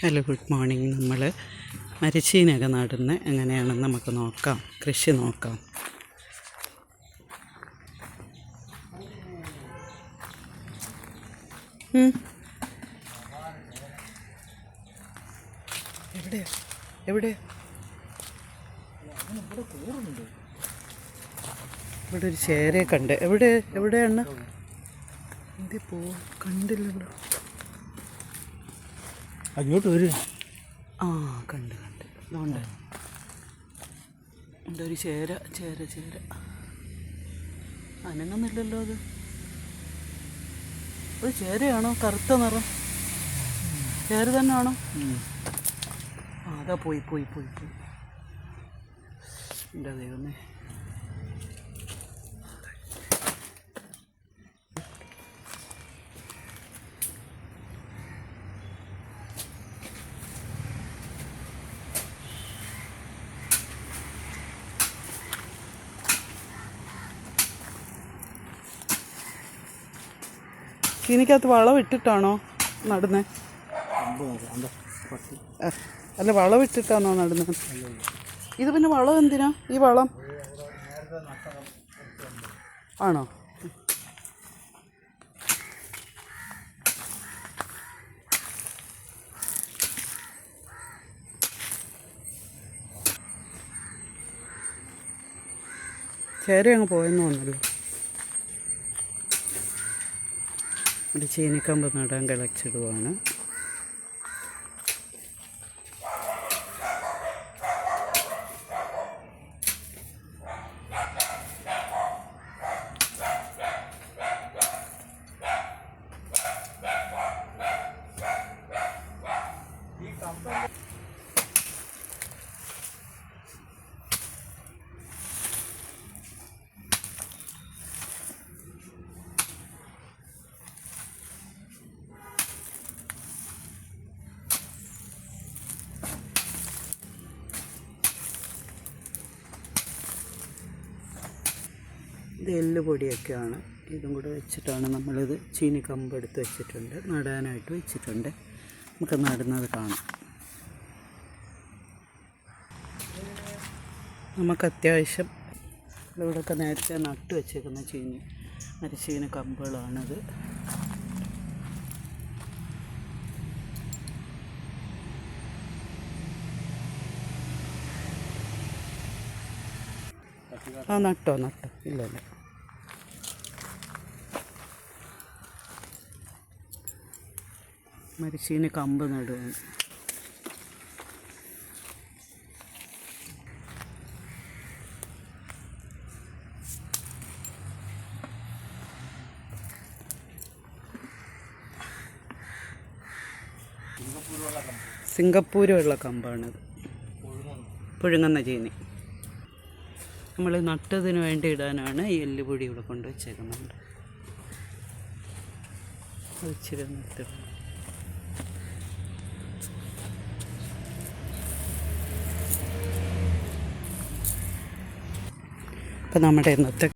Hello good morning. നമ്മൾ മരച്ചീനൊക്കെ നടുന്ന എങ്ങനെയാണെന്ന് നമുക്ക് നോക്കാം. കൃഷി നോക്കാം. എവിടെ എവിടെയാ? ഇവിടെ ഒരു ചേരയൊക്കെ കണ്ട് എവിടെ? എവിടെയാണ് കണ്ടില്ല പോ കണ്ടില്ലല്ലോ. അങ്ങോട്ട് വരും ആ കണ്ട് കണ്ട്. അതുകൊണ്ട് എന്തൊരു ചേര ചേര ചേര. അനങ്ങുന്നില്ലല്ലോ അത്. അത് ചേരയാണോ? കറുത്ത നിറം. ചേര തന്നെയാണോ? ആണോ അതാ പോയി പോയി പോയി പോയി. എന്റെ ദൈവമേ. ചീനിക്കകത്ത് വളം ഇട്ടിട്ടാണോ നടുന്നത് അല്ല വളം ഇട്ടിട്ടാണോ നടുന്നത് ഇത് പിന്നെ വളം എന്തിനാ ഈ വളം? ആണോ? ചേര അങ്ങ് പോയെന്ന് തോന്നല്ലോ ഒരു ചീനിക്കമ്പ് നടാൻ കിളച്ചിടുവാണ്. ഇത് എല്ലുപൊടിയൊക്കെയാണ് ഇതും കൂടെ വെച്ചിട്ടാണ് നമ്മളിത് ചീനി കമ്പ് എടുത്ത് വെച്ചിട്ടുണ്ട്. നടാനായിട്ട് വെച്ചിട്ടുണ്ട്. നമുക്ക് നടുന്നത് കാണാം. നമുക്ക് അത്യാവശ്യം ഇവിടെയൊക്കെ നേരത്തെ നട്ട് വെച്ചേക്കുന്ന ചീനി മരിച്ചീന കമ്പുകളാണിത്. ആ നട്ടോ നട്ടോ. ഇല്ല ഇല്ല. മരിച്ചീന് കമ്പ് നടുകയാണ്. സിംഗപ്പൂരുള്ള കമ്പാണത്. പുഴുങ്ങുന്ന ചീനി. നമ്മൾ നട്ടതിന് വേണ്ടി ഇടാനാണ് ഈ എല്ലുപൊടി ഇവിടെ കൊണ്ടുവച്ചേക്കുന്നത്. ഇച്ചിരി ഒന്ന് നമ്മുടെ ഇന്നത്തെ